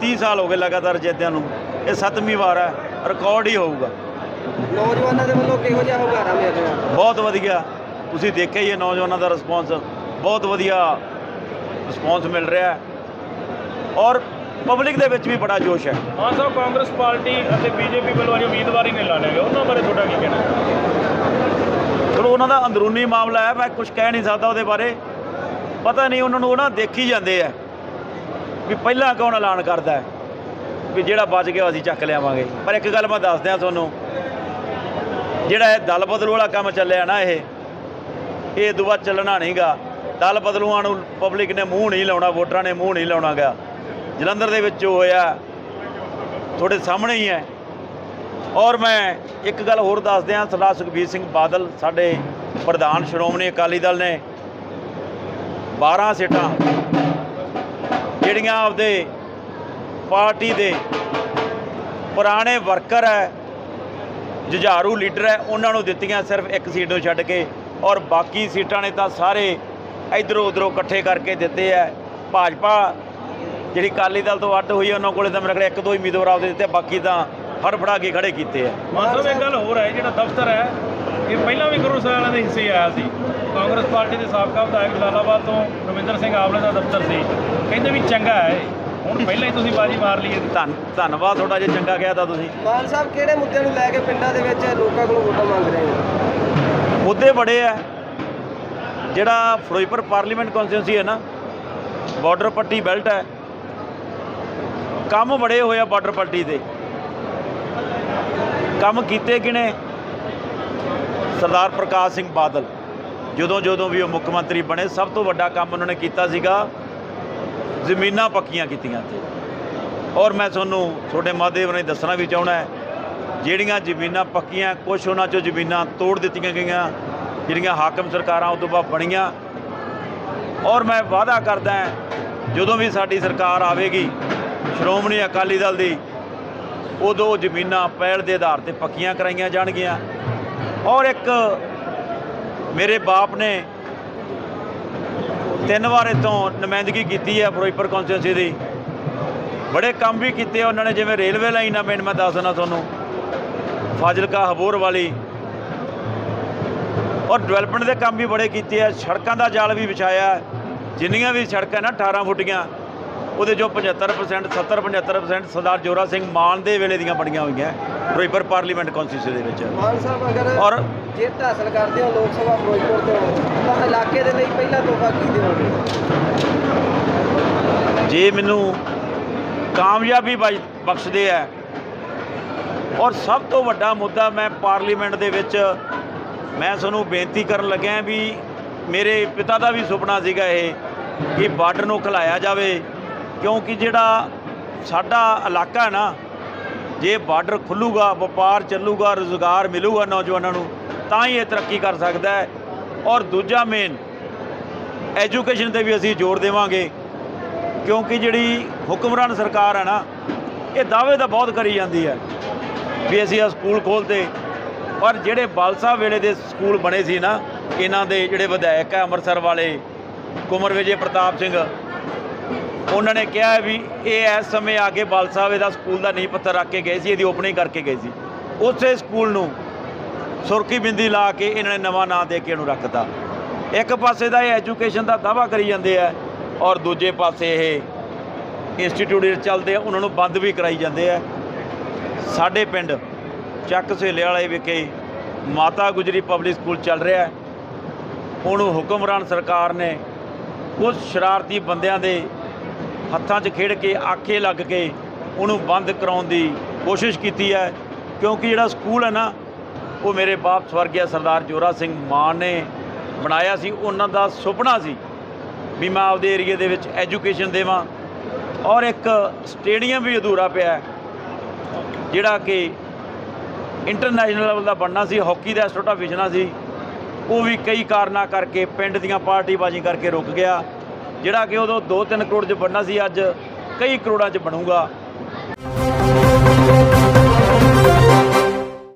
30 ਸਾਲ ਹੋ ਗਏ ਲਗਾਤਾਰ ਜਿੱਤਿਆਂ ਨੂੰ। ਇਹ ਸੱਤਵੀਂ ਵਾਰ ਹੈ ਰਿਕਾਰਡ ਹੀ ਹੋਊਗਾ। ਨੌਜਵਾਨਾਂ ਦੇ ਵੱਲੋਂ ਕਿਹੋ ਜਿਹਾ ਹੁੰਗਾਰਾ ਮਿਲ ਰਿਹਾ ਬਹੁਤ ਵਧੀਆ। ਤੁਸੀਂ ਦੇਖਿਆ ਹੀ ਹੈ ਨੌਜਵਾਨਾਂ ਦਾ ਰਿਸਪੌਂਸ ਬਹੁਤ ਵਧੀਆ ਰਿਸਪੌਂਸ ਮਿਲ ਰਿਹਾ ਹੈ। ਔਰ ਪਬਲਿਕ ਦੇ ਵਿੱਚ ਵੀ ਬੜਾ ਜੋਸ਼ ਹੈ। ਮਾਨ ਸਾਹਿਬ ਕਾਂਗਰਸ ਪਾਰਟੀ ਅਤੇ ਬੀਜੇਪੀ ਵੱਲੋਂ ਅੱਜ ਉਮੀਦਵਾਰੀ ਨਹੀਂ ਲਾਣੇ ਗਏ ਉਹਨਾਂ ਬਾਰੇ ਤੁਹਾਡਾ ਕੀ ਕਹਿਣਾ ਚਲੋ ਉਹਨਾਂ ਦਾ ਅੰਦਰੂਨੀ ਮਾਮਲਾ ਹੈ। ਮੈਂ ਕੁਝ ਕਹਿ ਨਹੀਂ ਸਕਦਾ ਉਹਦੇ ਬਾਰੇ। ਪਤਾ ਨਹੀਂ ਉਹਨਾਂ ਨੂੰ ਉਹਨਾਂ ਦੇਖੀ ਜਾਂਦੇ ਆ ਵੀ ਪਹਿਲਾਂ ਕੌਣ ਐਲਾਨ ਕਰਦਾ ਹੈ? ਵੀ ਜਿਹੜਾ ਬਚ ਗਿਆ ਅਸੀਂ ਚੱਕ ਲਿਆਵਾਂਗੇ। ਪਰ ਇੱਕ ਗੱਲ ਮੈਂ ਦੱਸ ਦਿਆਂ ਤੁਹਾਨੂੰ, ਜਿਹੜਾ ਇਹ ਦਲ ਬਦਲੂ ਵਾਲਾ ਕੰਮ ਚੱਲਿਆ ਨਾ ਇਹ ਇਹ ਦੁਆ ਚੱਲਣਾ ਨਹੀਂਗਾ। ਦਲ ਬਦਲੂਆਂ ਨੂੰ ਪਬਲਿਕ ਨੇ ਮੂੰਹ ਨਹੀਂ ਲਾਉਣਾ, ਵੋਟਰਾਂ ਨੇ ਮੂੰਹ ਨਹੀਂ ਲਾਉਣਾਗਾ। ਜਲੰਧਰ ਦੇ ਵਿੱਚ ਜੋ ਹੋਇਆ, ਤੁਹਾਡੇ ਸਾਹਮਣੇ ਹੀ ਹੈ। ਔਰ ਮੈਂ ਇੱਕ ਗੱਲ ਹੋਰ ਦੱਸ ਦਿਆਂ ਸਰਦਾਰ ਸੁਖਬੀਰ ਸਿੰਘ ਬਾਦਲ, ਸਾਡੇ ਪ੍ਰਧਾਨ ਸ਼੍ਰੋਮਣੀ ਅਕਾਲੀ ਦਲ ਨੇ 12 ਸੀਟਾਂ ਜਿਹੜੀਆਂ ਆਪਦੇ ਪਾਰਟੀ ਦੇ ਪੁਰਾਣੇ ਵਰਕਰ ਹੈ ਜੁਝਾਰੂ ਲੀਡਰ ਹੈ ਉਹਨਾਂ ਨੂੰ ਦਿੱਤੀਆਂ ਸਿਰਫ ਇੱਕ ਸੀਟ ਨੂੰ ਛੱਡ ਕੇ ਔਰ ਬਾਕੀ ਸੀਟਾਂ ਨੇ ਤਾਂ ਸਾਰੇ ਇਧਰੋਂ ਉਧਰੋਂ ਇਕੱਠੇ ਕਰਕੇ ਦਿੱਤੇ ਹੈ। ਭਾਜਪਾ ਜਿਹੜੀ ਅਕਾਲੀ ਦਲ ਤੋਂ ਅੱਡ ਹੋਈ ਹੈ, ਉਹਨਾਂ ਕੋਲੇ ਤਾਂ ਮੇਰੇ ਖਿਆਲ ਇੱਕ ਦੋ ਹੀ ਉਮੀਦਵਾਰ ਆਪਦੇ ਦਿੱਤੇ ਬਾਕੀ ਤਾਂ ਫੜਫੜਾ ਕੇ ਖੜੇ ਕੀਤੇ ਆ ਮਾਨ ਇੱਕ ਗੱਲ ਹੋਰ ਹੈ ਜਿਹੜਾ ਦਫ਼ਤਰ ਹੈ ਇਹ ਪਹਿਲਾਂ ਵੀ ਗੁਰੂ ਸਾਹਿਬਾਨ ਦੇ ਹਿੱਸੇ ਆਇਆ ਸੀ। ਕਾਂਗਰਸ ਪਾਰਟੀ ਦੇ ਸਾਬਕਾ ਵਿਧਾਇਕ ਜਲਾਲਾਬਾਦ ਤੋਂ ਰਵਿੰਦਰ ਸਿੰਘ ਆਵਲੇ ਦਾ ਦਫ਼ਤਰ ਸੀ। ਕਹਿੰਦੇ ਵੀ ਚੰਗਾ ਹੈ। ਹੁਣ ਪਹਿਲਾਂ ਹੀ ਤੁਸੀਂ ਬਾਜੀ ਮਾਰ ਲਈ। ਧੰਨ ਧੰਨਵਾਦ ਤੁਹਾਡਾ ਜੇ ਚੰਗਾ ਕਿਹਾ ਤਾਂ ਤੁਸੀਂ। ਮਾਨ ਸਾਹਿਬ ਕਿਹੜੇ ਮੁੱਦਿਆਂ ਨੂੰ ਲੈ ਕੇ ਪਿੰਡਾਂ ਦੇ ਵਿੱਚ ਲੋਕਾਂ ਕੋਲੋਂ ਵੋਟਾਂ ਮੰਗ ਰਹੇ ਹੋ? ਮੁੱਦੇ ਬੜੇ ਆ। ਜਿਹੜਾ ਫਿਰੋਜ਼ਪੁਰ ਪਾਰਲੀਮੈਂਟ ਕੌਂਸਟੀਟਿਊਂਸੀ ਹੈ ਨਾ ਬਾਰਡਰ ਪੱਟੀ ਬੈਲਟ ਹੈ। ਕੰਮ ਬੜੇ ਹੋਏ ਆ ਬਾਰਡਰ ਪੱਟੀ ਤੇ ਕੰਮ ਕੀਤੇ ਕਿਨੇ ਸਰਦਾਰ ਪ੍ਰਕਾਸ਼ ਸਿੰਘ ਬਾਦਲ ਜਦੋਂ ਜਦੋਂ ਵੀ ਉਹ ਮੁੱਖ ਮੰਤਰੀ ਬਣੇ, ਸਭ ਤੋਂ ਵੱਡਾ ਕੰਮ ਉਹਨਾਂ ਨੇ ਕੀਤਾ ਸੀਗਾ ਜ਼ਮੀਨਾਂ ਪੱਕੀਆਂ ਕੀਤੀਆਂ ਤੇ ਔਰ ਮੈਂ ਤੁਹਾਨੂੰ ਤੁਹਾਡੇ ਮਾਧਿਅਮ ਰਾਹੀਂ ਦੱਸਣਾ ਵੀ ਚਾਹਣਾ ਜਿਹੜੀਆਂ ਜ਼ਮੀਨਾਂ ਪੱਕੀਆਂ ਕੁਝ ਉਹਨਾਂ ਚੋਂ ਜ਼ਮੀਨਾਂ ਤੋੜ ਦਿੱਤੀਆਂ ਗਈਆਂ, ਜਿਹੜੀਆਂ ਹਾਕਮ ਸਰਕਾਰਾਂ ਉਦੋਂ ਬਾਅਦ ਬਣੀਆਂ। ਔਰ ਮੈਂ ਵਾਅਦਾ ਕਰਦਾ ਜਦੋਂ ਵੀ ਸਾਡੀ ਸਰਕਾਰ ਆਵੇਗੀ, ਸ਼੍ਰੋਮਣੀ ਅਕਾਲੀ ਦਲ ਦੀ, ਉਦੋਂ ਜ਼ਮੀਨਾਂ ਪਹਿਲ ਦੇ ਆਧਾਰ ਤੇ ਪੱਕੀਆਂ ਕਰਾਈਆਂ ਜਾਣਗੀਆਂ। ਔਰ ਇੱਕ ਮੇਰੇ ਬਾਪ ਨੇ ਤਿੰਨ ਵਾਰ ਇੱਥੋਂ ਨੁਮਾਇੰਦਗੀ ਕੀਤੀ ਹੈ ਫਿਰੋਜ਼ਪੁਰ ਕੌਂਸਟੀਟਿਊਂਸੀ ਦੀ। ਬੜੇ ਕੰਮ ਵੀ ਕੀਤੇ ਉਹਨਾਂ ਨੇ, ਜਿਵੇਂ ਰੇਲਵੇ ਲਾਈਨ ਆ ਮੇਨ ਮੈਂ ਦੱਸ ਦਿੰਦਾ ਤੁਹਾਨੂੰ, ਫਾਜ਼ਿਲਕਾ ਹਬੋਰ ਵਾਲੀ। ਔਰ ਡਿਵੈਲਪਮੈਂਟ ਦੇ ਕੰਮ ਵੀ ਬੜੇ ਕੀਤੇ ਆ, ਸੜਕਾਂ ਦਾ ਜਾਲ ਵੀ ਵਿਛਾਇਆ, ਜਿੰਨੀਆਂ ਵੀ ਸੜਕਾਂ ਨਾ 18 ਫੁੱਟੀਆਂ। ਉਹਦੇ ਜੋ 75% 70 75% ਸਰਦਾਰ ਜੋਰਾ ਸਿੰਘ ਮਾਨ ਦੇ ਵੇਲੇ ਦੀਆਂ ਬਣੀਆਂ ਹੋਈਆਂ ਫਿਰੋਜ਼ਪੁਰ ਪਾਰਲੀਮੈਂਟ ਕੌਂਸਟੀਟਿਊਂਸੀ ਦੇ ਵਿੱਚ। ਮਾਨ ਸਾਹਿਬ ਅਗਰ ਔਰ ਜਿੱਤ ਹਾਸਲ ਕਰਦੇ ਹੋ ਲੋਕ ਸਭਾ ਫਿਰੋਜ਼ਪੁਰ ਤੋਂ ਤਾਂ ਇਲਾਕੇ ਦੇ ਲਈ ਪਹਿਲਾ ਤੋਹਫਾ ਕੀ ਦਿਓਗੇ? ਜੇ ਮੈਨੂੰ ਕਾਮਯਾਬੀ ਬਖਸ਼ਦੇ ਆ ਔਰ ਸਭ ਤੋਂ ਵੱਡਾ ਮੁੱਦਾ ਮੈਂ ਪਾਰਲੀਮੈਂਟ ਦੇ ਵਿੱਚ ਮੈਂ ਤੁਹਾਨੂੰ ਬੇਨਤੀ ਕਰਨ ਲੱਗਿਆ ਵੀ ਮੇਰੇ ਪਿਤਾ ਦਾ ਵੀ ਸੁਪਨਾ ਸੀਗਾ ਇਹ ਕਿ ਬਾਰਡਰ ਨੂੰ ਖਲਾਇਆ ਜਾਵੇ। ਕਿਉਂਕਿ ਜਿਹੜਾ ਸਾਡਾ ਇਲਾਕਾ ਹੈ ਨਾ, ਜੇ ਬਾਰਡਰ ਖੁੱਲੂਗਾ, ਵਪਾਰ ਚੱਲੂਗਾ, ਰੋਜ਼ਗਾਰ ਮਿਲੂਗਾ ਨੌਜਵਾਨਾਂ ਨੂੰ, ਤਾਂ ਹੀ ਇਹ ਤਰੱਕੀ ਕਰ ਸਕਦਾ ਹੈ। ਔਰ ਦੂਜਾ ਮੇਨ ਐਜੂਕੇਸ਼ਨ ਤੇ ਵੀ ਅਸੀਂ ਜ਼ੋਰ ਦੇਵਾਂਗੇ, ਕਿਉਂਕਿ ਜਿਹੜੀ ਹੁਕਮਰਾਨ ਸਰਕਾਰ ਹੈ ਨਾ, ਇਹ ਦਾਅਵੇ ਤਾਂ ਬਹੁਤ ਕਰੀ ਜਾਂਦੀ ਹੈ ਵੀ ਅਸੀਂ ਆ ਸਕੂਲ ਖੋਲ੍ਹਦੇ ਪਰ ਜਿਹੜੇ ਬਾਲਸਾ ਵੇਲੇ ਦੇ ਸਕੂਲ ਬਣੇ ਸੀ ਨਾ, ਇਹਨਾਂ ਦੇ ਜਿਹੜੇ ਵਿਧਾਇਕ ਹੈ, ਅੰਮ੍ਰਿਤਸਰ ਵਾਲੇ ਕੁਮਰ ਵਿਜੇ ਪ੍ਰਤਾਪ ਸਿੰਘ ਉਹਨਾਂ ਨੇ ਕਿਹਾ ਵੀ ਇਹ ਇਸ ਸਮੇਂ ਆ ਕੇ ਬਾਲ ਸਾਹਿਬ ਇਹਦਾ ਸਕੂਲ ਦਾ ਨੀਂਹ ਪੱਥਰ ਰੱਖ ਕੇ ਗਏ ਸੀ, ਇਹਦੀ ਓਪਨਿੰਗ ਕਰਕੇ ਗਏ ਸੀ। ਉਸੇ ਸਕੂਲ ਨੂੰ ਸੁਰਖੀ ਬਿੰਦੀ ਲਾ ਕੇ ਇਹਨਾਂ ਨੇ ਨਵਾਂ ਨਾਂ ਦੇ ਕੇ ਇਹਨੂੰ ਰੱਖਤਾ। ਇੱਕ ਪਾਸੇ ਦਾ ਇਹ ਐਜੂਕੇਸ਼ਨ ਦਾ ਦਾਵਾ ਕਰੀ ਜਾਂਦੇ ਆ ਔਰ ਦੂਜੇ ਪਾਸੇ ਇਹ ਇੰਸਟੀਚਿਊਟ ਚੱਲਦੇ ਆ, ਉਹਨਾਂ ਨੂੰ ਬੰਦ ਵੀ ਕਰਾਈ ਜਾਂਦੇ ਆ। ਸਾਡੇ ਪਿੰਡ ਚੱਕ ਸਹੇਲੇ ਵਾਲੇ ਵਿਖੇ ਮਾਤਾ ਗੁਜਰੀ ਪਬਲਿਕ ਸਕੂਲ ਚੱਲ ਰਿਹਾ ਹੈ। ਉਹਨੂੰ ਹੁਕਮਰਾਨ ਸਰਕਾਰ ਨੇ ਕੁਝ ਸ਼ਰਾਰਤੀ ਬੰਦਿਆਂ ਦੇ ਹੱਥਾਂ 'ਚ ਖੇਡ ਕੇ ਆਖੇ ਲੱਗ ਕੇ ਉਹਨੂੰ ਬੰਦ ਕਰਾਉਣ ਦੀ ਕੋਸ਼ਿਸ਼ ਕੀਤੀ ਹੈ। ਕਿਉਂਕਿ ਜਿਹੜਾ ਸਕੂਲ ਹੈ ਨਾ, ਉਹ ਮੇਰੇ ਬਾਪ ਸਵਰਗਿਆ ਸਰਦਾਰ ਜੋਰਾ ਸਿੰਘ ਮਾਨ ਨੇ ਬਣਾਇਆ ਸੀ। ਉਹਨਾਂ ਦਾ ਸੁਪਨਾ ਸੀ ਵੀ ਮੈਂ ਆਪਦੇ ਏਰੀਏ ਦੇ ਵਿੱਚ ਐਜੂਕੇਸ਼ਨ ਦੇਵਾਂ ਔਰ ਇੱਕ ਸਟੇਡੀਅਮ ਵੀ ਅਧੂਰਾ ਪਿਆ ਜਿਹੜਾ ਕਿ ਇੰਟਰਨੈਸ਼ਨਲ ਲੈਵਲ ਦਾ ਬਣਨਾ ਸੀ। ਹਾਕੀ ਦਾ ਛੋਟਾ ਵਿਸ਼ਨਾ ਸੀ। ਉਹ ਵੀ ਕਈ ਕਾਰਨਾਂ ਕਰਕੇ ਪਿੰਡ ਦੀਆਂ ਪਾਰਟੀਬਾਜ਼ੀ ਕਰਕੇ ਰੁਕ ਗਿਆ। ਜਿਹੜਾ ਕਿ ਉਦੋਂ 2-3 ਕਰੋੜ 'ਚ ਬਣਨਾ ਸੀ ਅੱਜ ਕਈ ਕਰੋੜਾਂ 'ਚ ਬਣੂਗਾ।